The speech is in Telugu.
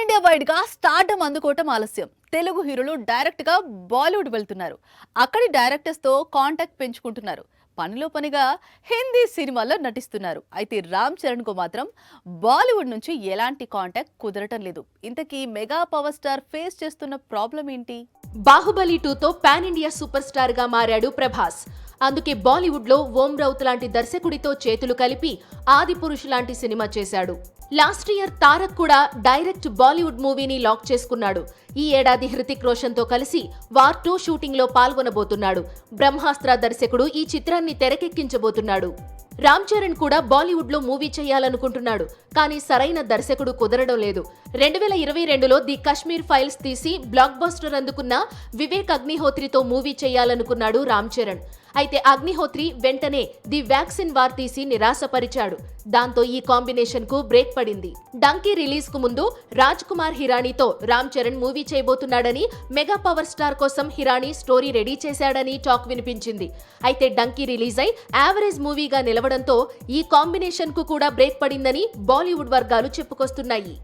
పాన్ ఇండియా వైడ్గా స్టార్డమ్ అందుకోవటం ఆలస్యం. తెలుగు హీరోలు డైరెక్ట్గా బాలీవుడ్ వెళ్తున్నారు. అక్కడి డైరెక్టర్స్తో కాంటాక్ట్ పెంచుకుంటున్నారు. పనిలో పనిగా హిందీ సినిమాల్లో నటిస్తున్నారు. అయితే రామ్ చరణ్కు మాత్రం బాలీవుడ్ నుంచి ఎలాంటి కాంటాక్ట్ కుదరటం లేదు. ఇంతకీ మెగా పవర్ స్టార్ ఫేస్ చేస్తున్న ప్రాబ్లం ఏంటి? బాహుబలి టూతో పాన్ ఇండియా సూపర్ స్టార్గా మారాడు ప్రభాస్. అందుకే బాలీవుడ్లో ఓం రౌత్ లాంటి దర్శకుడితో చేతులు కలిపి ఆది పురుష్ లాంటి సినిమా చేశాడు. లాస్ట్ ఇయర్ తారక్ కూడా డైరెక్ట్ బాలీవుడ్ మూవీని లాక్ చేసుకున్నాడు. ఈ ఏడాది హృతిక్ రోషన్తో కలిసి వార్ టూ షూటింగ్లో పాల్గొనబోతున్నాడు. బ్రహ్మాస్త్ర దర్శకుడు ఈ చిత్రాన్ని తెరకెక్కించబోతున్నాడు. రామ్ చరణ్ కూడా బాలీవుడ్లో మూవీ చేయాలనుకుంటున్నాడు కానీ సరైన దర్శకుడు కుదరడం లేదు. రెండు వేల ఇరవై రెండులో ది కశ్మీర్ ఫైల్స్ తీసి బ్లాక్ బస్టర్ అందుకున్న వివేక్ అగ్నిహోత్రితో మూవీ చేయాలనుకున్నాడు రామ్ చరణ్. అయితే అగ్నిహోత్రి వెంటనే ది వ్యాక్సిన్ వార్ తీసి నిరాశపరిచాడు. దాంతో ఈ కాంబినేషన్కు బ్రేక్ పడింది. డంకీ రిలీజ్కు ముందు రాజ్ కుమార్ హిరానీతో రామ్ చరణ్ మూవీ చేయబోతున్నాడని మెగా పవర్ స్టార్ కోసం హిరానీ స్టోరీ రెడీ చేశాడని టాక్ వినిపించింది. అయితే డంకీ రిలీజ్ అయి యావరేజ్ మూవీగా నిలవడంతో ఈ కాంబినేషన్కు కూడా బ్రేక్ పడిందని బాలీవుడ్ వర్గాలు చెప్పుకొస్తున్నాయి.